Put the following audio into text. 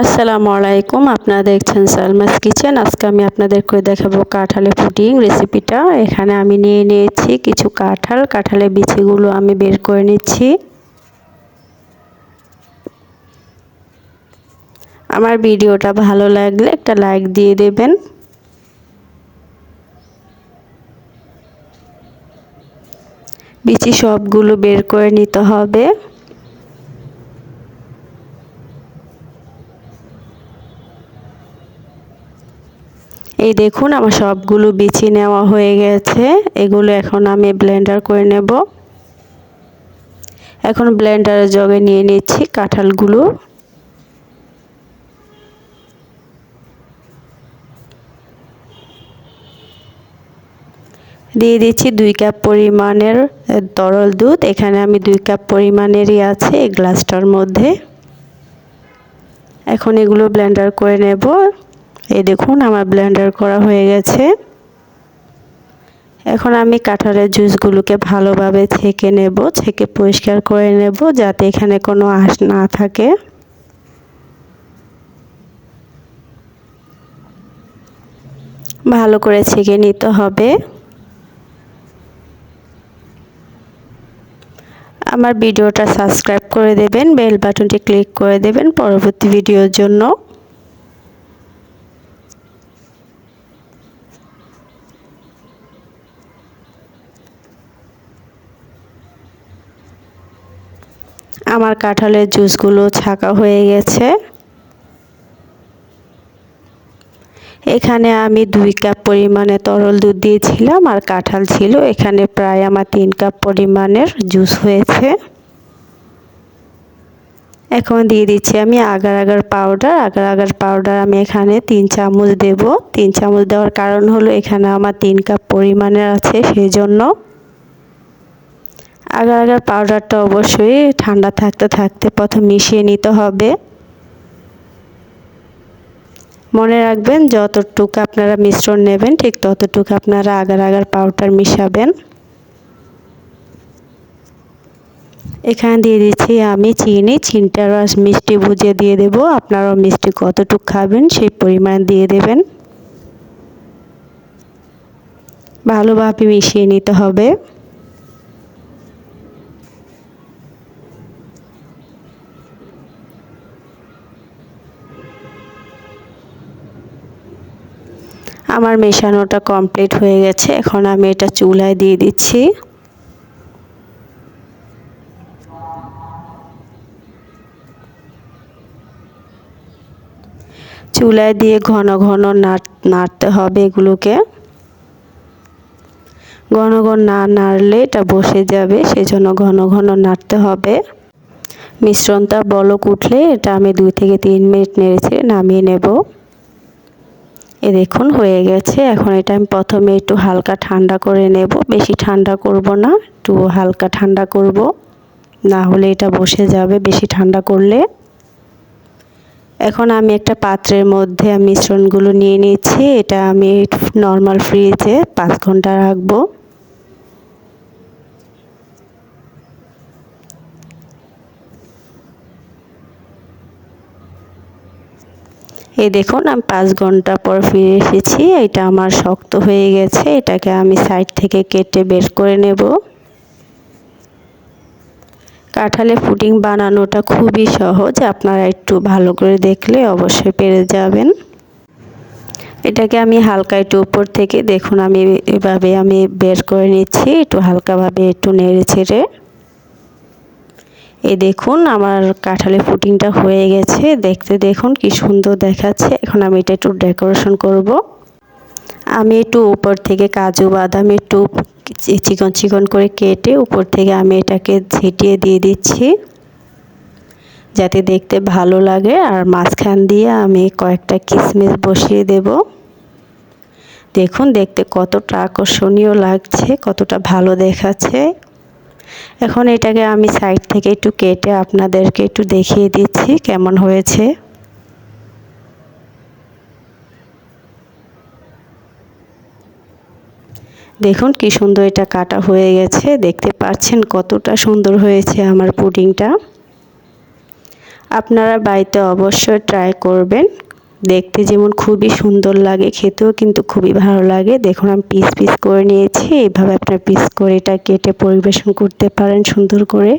আসসালামু আলাইকুম। আপনারা দেখছেন সালমাস কিচেন। আজকে আমি আপনাদেরকে দেখাবো কাঁঠালে পুডিং রেসিপিটা। এখানে আমি নিয়ে নিয়েছি কিছু কাঁঠাল। কাঁঠালের বিচিগুলো আমি বের করে নিচ্ছি। আমার ভিডিওটা ভালো লাগলে একটা লাইক দিয়ে দেবেন। বিচি সবগুলো বের করে নিতে হবে। এই দেখুন, আমার সবগুলো বিচি নেওয়া হয়ে গেছে। এগুলো এখন আমি ব্লেন্ডার করে নেব। এখন ব্লেন্ডারের জগে নিয়ে নিচ্ছি কাঁঠালগুলো। দিয়ে দিচ্ছি দুই কাপ পরিমাণের তরল দুধ। এখানে আমি দুই কাপ পরিমাণেরই আছে এই গ্লাসটার মধ্যে। এখন এগুলো ব্লেন্ডার করে নেব। এই দেখুন, আমার ব্লেন্ডার করা হয়ে গেছে। এখন আমি কাঁঠালের জুসগুলোকে ভালোভাবে ছেঁকে নেব, ছেঁকে পরিষ্কার করে নেব যাতে এখানে কোনো আঁশ না থাকে। ভালো করে ছেঁকে নিতে হবে। আমার ভিডিওটা সাবস্ক্রাইব করে দেবেন বেল বাটনটি ক্লিক করে দেবেন পরবর্তী ভিডিওর জন্য। আমার কাঁঠালের জুসগুলো ছাকা হয়ে গেছে। এখানে আমি দুই কাপ পরিমাণে তরল দুধ দিয়েছিলাম আর কাঁঠাল ছিল। এখানে প্রায় আমার তিন কাপ পরিমাণের জুস হয়েছে। এখন দিয়ে দিচ্ছি আমি agar agar powder. Agar agar powder আমি এখানে তিন চামচ দেব। তিন চামচ দেওয়ার কারণ হলো এখানে আমার তিন কাপ পরিমাণের আছে সেই জন্য আগার আগার পাউডারটা অবশ্যই ঠান্ডা থাকতে থাকতে প্রথম মিশিয়ে নিতে হবে। মনে রাখবেন, যতটুকু আপনারা মিশ্রণ নেবেন, ঠিক ততটুকু আপনারা আগার আগার পাউডার মিশাবেন। এখানে দিয়ে দিচ্ছি আমি চিনি চিনিটা রস মিষ্টি বুঝে দিয়ে দেব। আপনারাও মিষ্টি কতটুকু খাবেন সেই পরিমাণ দিয়ে দেবেন। ভালোভাবে মিশিয়ে নিতে হবে। আমার মেশানোটা কমপ্লিট হয়ে গেছে। এখন আমি এটা চুলায় দিয়ে দিচ্ছি। চুলায় দিয়ে ঘন ঘন নাড়তে হবে এগুলোকে। ঘন ঘন না নাড়লে এটা বসে যাবে, সেজন্য ঘন ঘন নাড়তে হবে। মিশ্রণটা বলক উঠলে এটা আমি দুই থেকে তিন মিনিট নেড়েছে নামিয়ে নেব। এ দেখুন, হয়ে গেছে। এখন এটা আমি প্রথমে একটু হালকা ঠান্ডা করে নেব। বেশি ঠান্ডা করব না, একটু হালকা ঠান্ডা করব। না হলে এটা বসে যাবে বেশি ঠান্ডা করলে। এখন আমি একটা পাত্রের মধ্যে মিশ্রণগুলো নিয়ে নিচ্ছি। এটা আমি নর্মাল ফ্রিজে পাঁচ ঘণ্টা রাখব। এই দেখুন, আমি পাঁচ ঘণ্টা পর ফিরে এসেছি। এটা আমার শক্ত হয়ে গেছে। এটাকে আমি সাইড থেকে কেটে বের করে নেব। কাঁঠালে পুডিং বানানোটা খুবই সহজ। আপনারা একটু ভালো করে দেখলে অবশ্যই পেরে যাবেন। এটাকে আমি হালকা একটু উপর থেকে, দেখুন, আমি এভাবে আমি বের করে নিচ্ছি। একটু হালকাভাবে একটু নেড়ে ছেড়ে এই দেখুন, আমার কাঁঠালের পুডিংটা হয়ে গেছে। দেখতে দেখুন, কি সুন্দর দেখাচ্ছে। এখন আমি এটা একটু ডেকোরেশন করব। আমি একটু উপর থেকে কাজু বাদাম একটু চিকন চিকন করে কেটে উপর থেকে আমি এটাকে ছিটিয়ে দিয়ে দিচ্ছি। যাতে দেখতে ভালো লাগে। আর মাঝখান দিয়ে আমি কয়েকটা কিশমিশ বসিয়ে দেব। দেখুন, দেখতে কতটা আকর্ষণীয় লাগছে, কতটা ভালো দেখাচ্ছে। এখন এটাকে আমি সাইড থেকে একটু কেটে আপনাদেরকে একটু দেখিয়ে দিচ্ছি কেমন হয়েছে। দেখুন কি সুন্দর এটা কাটা হয়ে গেছে, দেখতে পাচ্ছেন কতটা সুন্দর হয়েছে আমার পুডিংটা। আপনারা বাড়িতে অবশ্যই ট্রাই করবেন। দেখতে যেমন খুবই সুন্দর লাগে, খেতেও কিন্তু খুবই ভালো লাগে। দেখুন, আমি পিস পিস করে নিয়েছি। এভাবে আপনার পিস করে এটা কেটে পরিবেশন করতে পারেন সুন্দর করে।